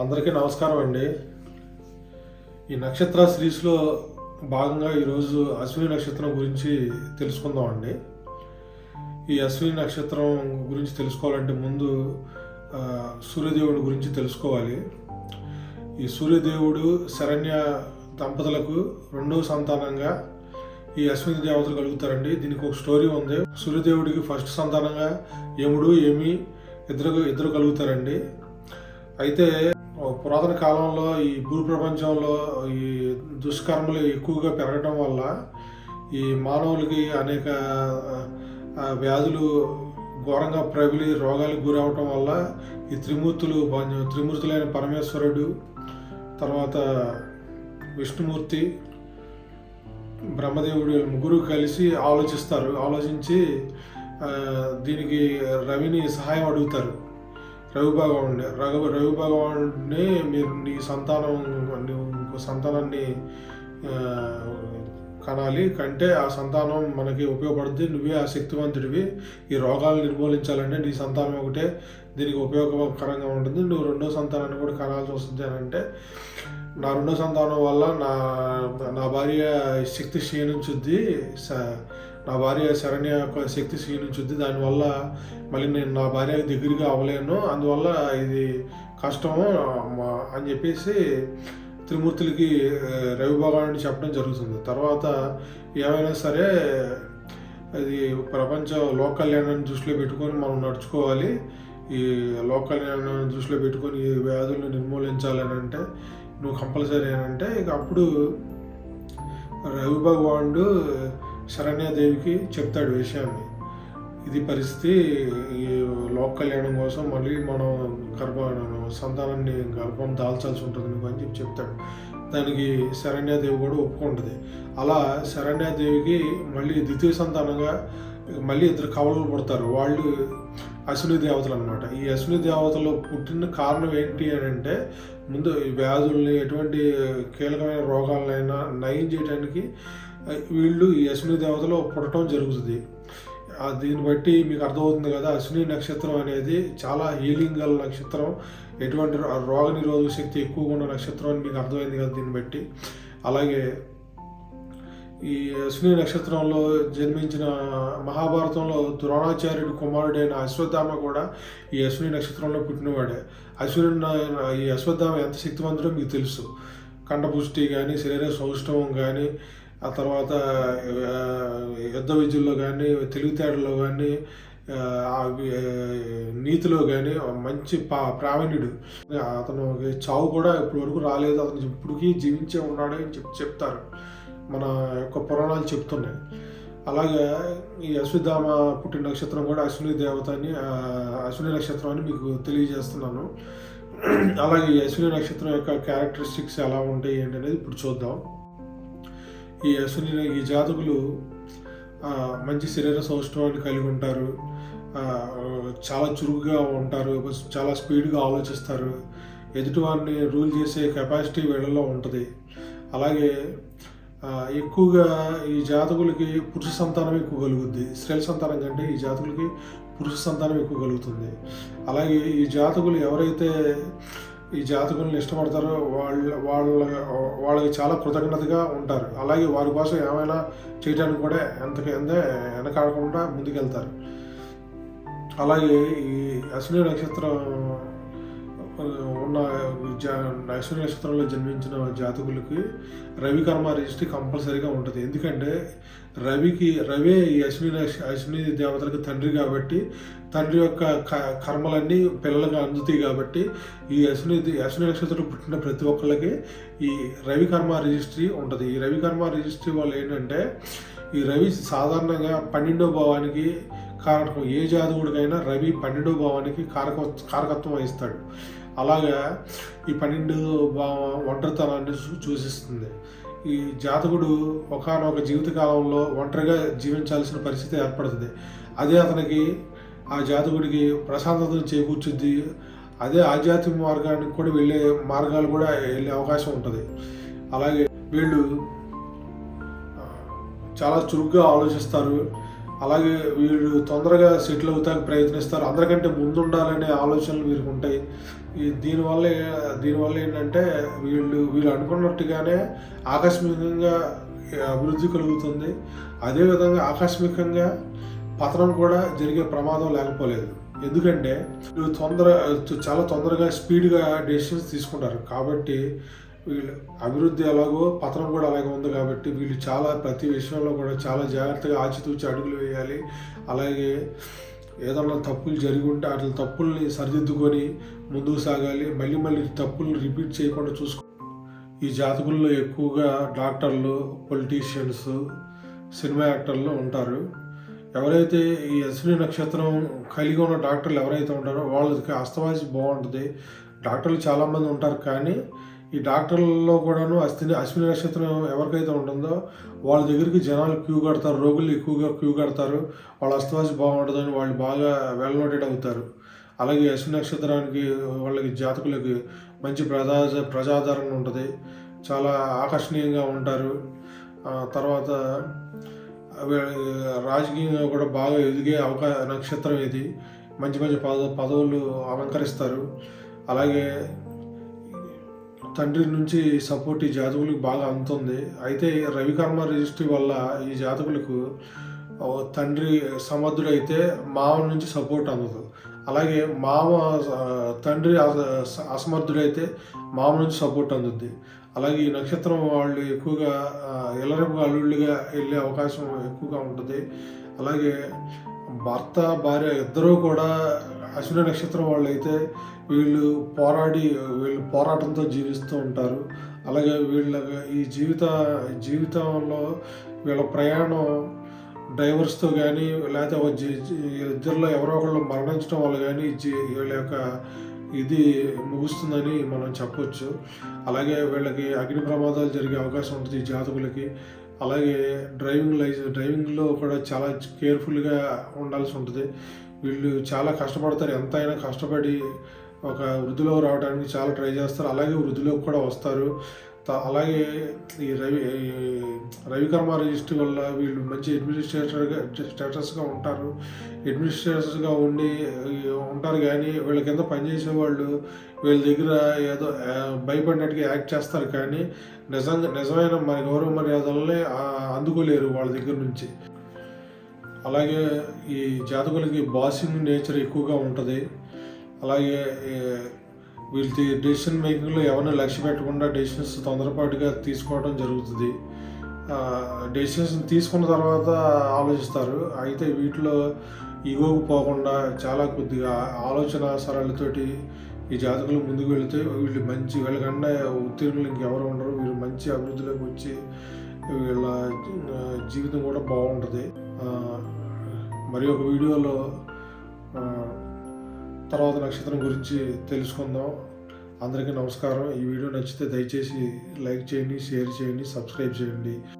అందరికీ నమస్కారం అండి. ఈ నక్షత్ర సిరీస్లో భాగంగా ఈరోజు అశ్విని నక్షత్రం గురించి తెలుసుకుందాం అండి. ఈ అశ్విని నక్షత్రం గురించి తెలుసుకోవాలంటే ముందు సూర్యదేవుడి గురించి తెలుసుకోవాలి. ఈ సూర్యదేవుడు శరణ్య దంపతులకు రెండవ సంతానంగా ఈ అశ్విని దేవతలు కలుగుతారండి. దీనికి ఒక స్టోరీ ఉంది. సూర్యదేవుడికి ఫస్ట్ సంతానంగా యముడు ఏమి ఇద్దరు ఇద్దరు కలుగుతారండి. అయితే పురాతన కాలంలో ఈ భూ ప్రపంచంలో ఈ దుష్కర్మలు ఎక్కువగా పెరగడం వల్ల ఈ మానవులకి అనేక వ్యాధులు ఘోరంగా ప్రబలి రోగాలకు గురవటం వల్ల ఈ త్రిమూర్తులు త్రిమూర్తులైన పరమేశ్వరుడు తర్వాత విష్ణుమూర్తి బ్రహ్మదేవుడు ముగ్గురు కలిసి ఆలోచిస్తారు ఆలోచించి దీనికి రవిని సహాయం అడుగుతారు. రవి రఘు రవి మీరు నీ సంతానం నువ్వు సంతానాన్ని కనాలి. కంటే ఆ సంతానం మనకి ఉపయోగపడుతుంది నువ్వే ఆ శక్తివంతుడివి. ఈ రోగాలను నిర్మూలించాలంటే నీ సంతానం ఒకటే. దీనికి ఉపయోగకరంగా ఉంటుంది. నువ్వు రెండో సంతానాన్ని కూడా కనాల్సి వస్తుంది అని అంటే నా రెండో సంతానం వల్ల నా నా భార్య శక్తి క్షీణించుద్ది స- నా భార్య శరణ్య యొక్క శక్తి క్షీణించుద్ది. దానివల్ల మళ్ళీ నేను నా భార్య దగ్గరగా అవ్వలేను. అందువల్ల ఇది కష్టము మా- అని చెప్పేసి త్రిమూర్తులకి ఆ, రవి భగవానుడు చెప్పడం జరుగుతుంది. తర్వాత ఏమైనా సరే అది ప్రపంచ లోక కళ్యాణాన్ని దృష్టిలో పెట్టుకొని మనం నడుచుకోవాలి. ఈ లోక కళ్యాణాన్ని దృష్టిలో పెట్టుకొని ఈ వ్యాధులను నిర్మూలించాలని అంటే నువ్వు కంపల్సరీ అని అంటే ఇక అప్పుడు రవి భగవానుడు శరణ్యాదేవికి చెప్తాడు విషయాన్ని. ఇది పరిస్థితి ఈ లోక కళ్యాణం కోసం మళ్ళీ మనం గర్భ సంతానాన్ని గర్భం దాల్చాల్సి ఉంటుంది నువ్వు అని చెప్పి చెప్తాడు. దానికి శరణ్యాదేవి కూడా ఒప్పుకుంటుంది. అలా శరణ్యాదేవికి మళ్ళీ ద్వితీయ సంతానంగా మళ్ళీ ఇద్దరు కవలలు పుడతారు. వాళ్ళు అశ్విని దేవతలు అనమాట ఈ అశ్విని దేవతలు పుట్టిన కారణం ఏంటి అని అంటే ముందు వ్యాధుల్ని ఎటువంటి కీలకమైన రోగాలనైనా నయం చేయడానికి వీళ్ళు ఈ అశ్విని దేవతలు పుట్టడం జరుగుతుంది. దీన్ని బట్టి మీకు అర్థమవుతుంది కదా అశ్విని నక్షత్రం అనేది చాలా హీలింగ్ గల నక్షత్రం. ఎటువంటి రోగ నిరోధక శక్తి ఎక్కువగా ఉన్న నక్షత్రం అని మీకు అర్థమైంది కదా దీన్ని బట్టి. అలాగే ఈ అశ్విని నక్షత్రంలో జన్మించిన మహాభారతంలో ద్రోణాచార్యుడు కుమారుడైన అశ్వత్థామ కూడా ఈ అశ్విని నక్షత్రంలో పుట్టినవాడే. అశ్విని ఈ అశ్వత్థామ ఎంత శక్తివంతుడో మీకు తెలుసు. కంఠపుష్టి కానీ శరీర సౌష్ఠవం కానీ ఆ తర్వాత యుద్ధ విద్యల్లో కానీ తెలివితేటల్లో కానీ నీతిలో కానీ మంచి పా ప్రావీణ్యుడు. అతను చావు కూడా ఇప్పటి వరకు రాలేదు. అతను ఇప్పటికీ జీవించే ఉన్నాడు అని చెప్పి చెప్తారు. మన యొక్క పురాణాలు చెప్తున్నాయి. అలాగే ఈ అశ్వత్థామ పుట్టిన నక్షత్రం కూడా అశ్విని దేవత అని అశ్విని నక్షత్రం అని మీకు తెలియజేస్తున్నాను. అలాగే ఈ అశ్విని నక్షత్రం యొక్క క్యారెక్టరిస్టిక్స్ ఎలా ఉంటాయి ఏంటి అనేది ఇప్పుడు చూద్దాం. ఈ అశ్విని ఈ జాతకులు మంచి శరీర సౌష్ఠవాన్ని కలిగి ఉంటారు. చాలా చురుకుగా ఉంటారు చాలా స్పీడ్గా ఆలోచిస్తారు. ఎదుటివారిని రూల్ చేసే కెపాసిటీ వీళ్ళలో ఉంటుంది. అలాగే ఎక్కువగా ఈ జాతకులకి పురుష సంతానం ఎక్కువ కలుగుద్ది. స్త్రీల సంతానం కంటే ఈ జాతకులకి పురుష సంతానం ఎక్కువ కలుగుతుంది. అలాగే ఈ జాతకులు ఎవరైతే ఈ జాతకులను ఇష్టపడతారో వాళ్ళ వాళ్ళ వాళ్ళకి చాలా కృతజ్ఞతగా ఉంటారు. అలాగే వారి కోసం ఏమైనా చేయడానికి కూడా ఎంతకి ఎంత వెనకాడకుండా ముందుకెళ్తారు. అలాగే ఈ అశ్విని నక్షత్రం ఉన్న జా నక్షత్రంలో జన్మించిన జాతకులకి రవి కర్మ రిజిస్ట్రీ కంపల్సరీగా ఉంటుంది. ఎందుకంటే రవికి రవే ఈ అశ్విని అశ్విని దేవతలకు తండ్రి కాబట్టి తండ్రి యొక్క క- కర్మలన్నీ పిల్లలకు అందుతాయి కాబట్టి ఈ అశ్విని అశ్విని నక్షత్రం పుట్టిన ప్రతి ఒక్కళ్ళకి ఈ రవి కర్మ రిజిస్ట్రీ ఉంటుంది. ఈ రవి కర్మ రిజిస్ట్రీ వల్ల ఏంటంటే ఈ రవి సాధారణంగా పన్నెండో భావానికి కారకం ఏ జాతకుడికైనా రవి పన్నెండో భావానికి కారక కారకత్వం వహిస్తాడు. అలాగా ఈ పన్నెండు భావం ఒంటరితనాన్ని సూ- సూచిస్తుంది. ఈ జాతకుడు ఒకనొక జీవితకాలంలో ఒంటరిగా జీవించాల్సిన పరిస్థితి ఏర్పడుతుంది. అదే అతనికి ఆ జాతకుడికి ప్రశాంతతను చేకూర్చుద్ది. అదే ఆధ్యాత్మిక మార్గానికి కూడా వెళ్ళే మార్గాలు కూడా వెళ్ళే అవకాశం ఉంటుంది. అలాగే వీళ్ళు చాలా చురుగ్గా ఆలోచిస్తారు. అలాగే వీళ్ళు తొందరగా సెటిల్ అవుతానికి ప్రయత్నిస్తారు. అందరికంటే ముందు ఉండాలనే ఆలోచనలు వీరికి ఉంటాయి. ఈ దీనివల్ల దీనివల్ల ఏంటంటే వీళ్ళు వీళ్ళు అనుకున్నట్టుగానే ఆకస్మికంగా అభివృద్ధి కలుగుతుంది. అదేవిధంగా ఆకస్మికంగా పతనం కూడా జరిగే ప్రమాదం లేకపోలేదు. ఎందుకంటే వీళ్ళు తొందర చాలా తొందరగా స్పీడ్గా డెసిషన్స్ తీసుకుంటారు. కాబట్టి వీళ్ళు అభివృద్ధి ఎలాగో పతనం కూడా అలాగే ఉంది కాబట్టి వీళ్ళు చాలా ప్రతి విషయంలో కూడా చాలా జాగ్రత్తగా ఆచితూచి అడుగులు వేయాలి. అలాగే ఏదన్నా తప్పులు జరిగి ఉంటే అట్లా తప్పుల్ని సరిదిద్దుకొని ముందుకు సాగాలి. మళ్ళీ మళ్ళీ తప్పులు రిపీట్ చేయకుండా చూసుకో. ఈ జాతకుల్లో ఎక్కువగా డాక్టర్లు పొలిటీషియన్స్ సినిమా యాక్టర్లు ఉంటారు. ఎవరైతే ఈ అశ్విని నక్షత్రం కలిగి ఉన్న డాక్టర్లు ఎవరైతే ఉంటారో వాళ్ళకి అస్తవాసి బాగుంటుంది. డాక్టర్లు చాలామంది ఉంటారు కానీ ఈ డాక్టర్లలో కూడాను అశ్విని అశ్విని నక్షత్రం ఎవరికైతే ఉంటుందో వాళ్ళ దగ్గరికి జనాలు క్యూ కడతారు రోగులు ఎక్కువగా క్యూ కడతారు వాళ్ళ అస్తవాసి బాగుంటుందని వాళ్ళు బాగా వెల్ నోటెడ్ అవుతారు. అలాగే అశ్విని నక్షత్రానికి వాళ్ళకి జాతకులకి మంచి ప్రజా ప్రజాదరణ ఉంటుంది. చాలా ఆకర్షణీయంగా ఉంటారు. తర్వాత రాజకీయంగా కూడా బాగా ఎదిగే అవకా నక్షత్రం ఇది. మంచి మంచి పద పదవులు అలంకరిస్తారు. అలాగే తండ్రి నుంచి సపోర్ట్ ఈ జాతకులకు బాగా అందుతుంది. అయితే రవికర్మ రిజిస్ట్రీ వల్ల ఈ జాతకులకు తండ్రి సమర్థుడైతే మామ నుంచి సపోర్ట్ అందదు అలాగే మామ తండ్రి అసమర్థుడైతే మామ నుంచి సపోర్ట్ అందుద్ది. అలాగే ఈ నక్షత్రం వాళ్ళు ఎక్కువగా ఆ, అల్లుళ్ళుగా వెళ్ళే అవకాశం ఎక్కువగా ఉంటుంది. అలాగే భర్త భార్య ఇద్దరూ కూడా అశ్విని నక్షత్రం వాళ్ళు అయితే వీళ్ళు పోరాడి వీళ్ళు పోరాటంతో జీవిస్తూ ఉంటారు. అలాగే వీళ్ళ ఈ జీవిత జీవితంలో వీళ్ళ ప్రయాణం డ్రైవర్స్తో కానీ లేకపోతే ఇద్దరిలో ఎవరో ఒకళ్ళు మరణించడం వల్ల కానీ జీ- వీళ్ళ యొక్క ఇది ముగుస్తుందని మనం చెప్పొచ్చు. అలాగే వీళ్ళకి అగ్ని ప్రమాదాలు జరిగే అవకాశం ఉంటుంది ఈ జాతకులకి. అలాగే డ్రైవింగ్ లైసెన్స్ డ్రైవింగ్లో కూడా చాలా కేర్ఫుల్గా ఉండాల్సి ఉంటుంది. వీళ్ళు చాలా కష్టపడతారు. ఎంతైనా కష్టపడి ఒక వృద్ధిలో రావడానికి చాలా ట్రై చేస్తారు. అలాగే వృద్ధిలోకి కూడా వస్తారు. అలాగే ఈ రవి ఈ రవికర్మ రిజిస్టర్ వల్ల వీళ్ళు మంచి అడ్మినిస్ట్రేటర్గా స్టేటస్గా ఉంటారు. అడ్మినిస్ట్రేటర్స్గా ఉండి ఉంటారు కానీ వీళ్ళ కింద పనిచేసే వాళ్ళు వీళ్ళ దగ్గర ఏదో భయపడినట్టుగా యాక్ట్ చేస్తారు కానీ నిజంగా నిజమైన మన గౌరవ మర్యాదల్ని అందుకోలేరు వాళ్ళ దగ్గర నుంచి. అలాగే ఈ జాతకులకి బాసింగ్ నేచర్ ఎక్కువగా ఉంటుంది. అలాగే వీళ్ళ డెసిషన్ మేకింగ్లో ఎవరిని లక్ష్య పెట్టకుండా డెసిషన్స్ తొందరపాటుగా తీసుకోవడం జరుగుతుంది. డెసిషన్స్ తీసుకున్న తర్వాత ఆలోచిస్తారు. అయితే వీటిలో ఈగోకు పోకుండా చాలా కొద్దిగా ఆలోచన సరళతోటి ఈ జాతకులు ముందుకు వెళితే వీళ్ళు మంచి వీళ్ళకన్నా ఉత్తీర్ణులు ఇంకెవరు ఉండరు. వీళ్ళు మంచి అభివృద్ధిలోకి వచ్చి వీళ్ళ జీవితం కూడా బాగుంటుంది. మరి ఒక వీడియోలో తర్వాత నక్షత్రం గురించి తెలుసుకుందాం. అందరికీ నమస్కారం. ఈ వీడియో నచ్చితే దయచేసి లైక్ చేయండి షేర్ చేయండి సబ్స్క్రైబ్ చేయండి.